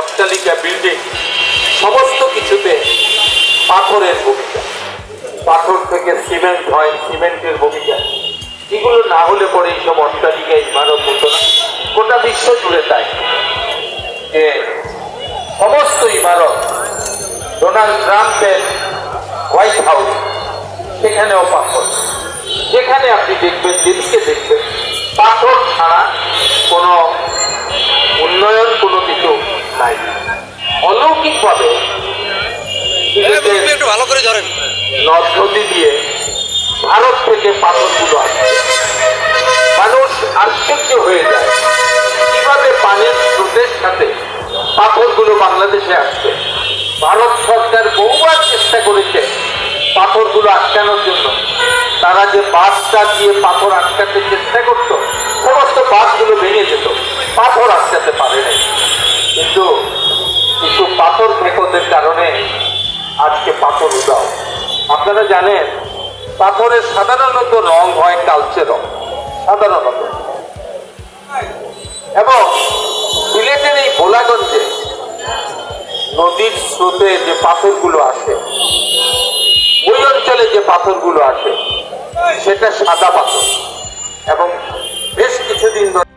অট্টালিকা বিল্ডিং সমস্ত কিছুতে পাথরের ভূমিকা। পাথর থেকে সিমেন্ট হয় সিমেন্টের ভূমিকা। এগুলো না হলে পরে এইসব অট্টালিকা ইমারত হতো না। গোটা বিশ্ব জুড়ে তাই। যে সমস্ত ইমারত ডোনাল্ড ট্রাম্পের হোয়াইট হাউস, সেখানেও পাথর। যেখানে আপনি দেখবেন, যেদিকে দেখবেন, পাথর ছাড়া ভালো করে ধরেন। নদ নদী দিয়ে ভারত থেকে পাথরগুলো আসে। মানুষ আশ্চর্য হয়ে যায়। কীভাবে পানির স্রোতের সাথে পাথরগুলো বাংলাদেশে আসছে? ভারত সরকার বহুবার চেষ্টা করেছে পাথরগুলো আটকানোর জন্য। তারা যে বাসটা দিয়ে পাথর আটকাতে চেষ্টা করতো, সমস্ত বাসগুলো ভেঙে যেত। পাথর আটকাতে পারে নাই। কিন্তু কিছু পাথর ফেকতের কারণে আজকে পাথর উদাও। আপনারা জানেন, পাথরের সাধারণত রং হয় কালচে রং, সাধারণত। এবং সিলেটের এই ভোলাগঞ্জে নদীর স্রোতে যে পাথরগুলো আসে, ওই অঞ্চলে যে পাথরগুলো আসে, সেটা সাদা পাথর। এবং বেশ কিছুদিন ধরে